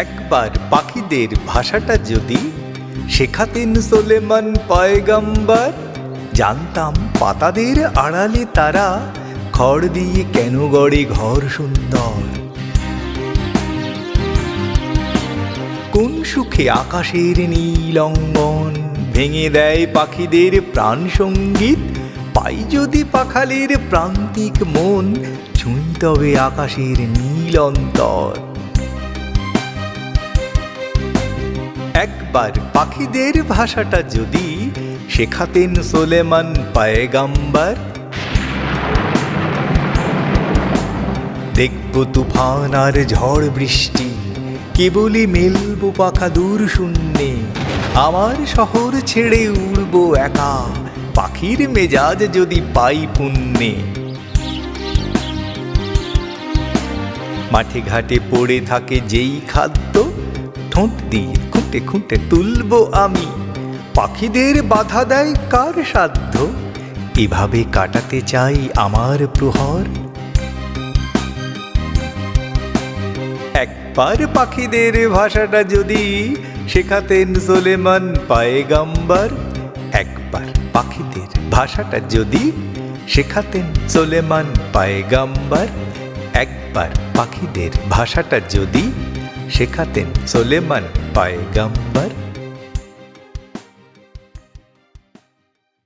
একবার পাখিদের ভাষাটা যদি শেখাতেন সোলেমান পয়গম্বর, জানতাম পাতাদের আড়ালে তারা খড় দিয়ে কেন গড়ে ঘর সুন্দর। কোন সুখে আকাশের নীল অঙ্গন ভেঙে দেয় পাখিদের প্রাণ সংগীত? পাই যদি পাখালের প্রান্তিক মন, ছুঁই তবে আকাশের নীল অন্তর। একবার পাখিদের ভাষাটা যদি শেখাতেন সোলেমান পায়গাম্বার। দেখব তুফান আর ঝড় বৃষ্টি, কেবলই মেলবো পাখা দূর শূন্যে। আমার শহর ছেড়ে উড়বো একা, পাখির মেজাজ যদি পাই পুণ্যে। মাঠে ঘাটে পড়ে থাকে যেই খাদ্য ঠোঁট দিয়ে খুঁটে খুঁটে তুলবো আমি। পাখিদের বাধা দেয় কার সাধ্য? এভাবে কাটাতে চাই আমার প্রহর। একবার পাখিদের ভাষাটা যদি শেখাতেন সোলেমান পায়গাম্বার। একবার পাখিদের ভাষাটা যদি শেখাতেন সোলেমান পায়গাম্বার। একবার পাখিদের ভাষাটা যদি শেখাতেন সোলেমান পায়গাম্বার।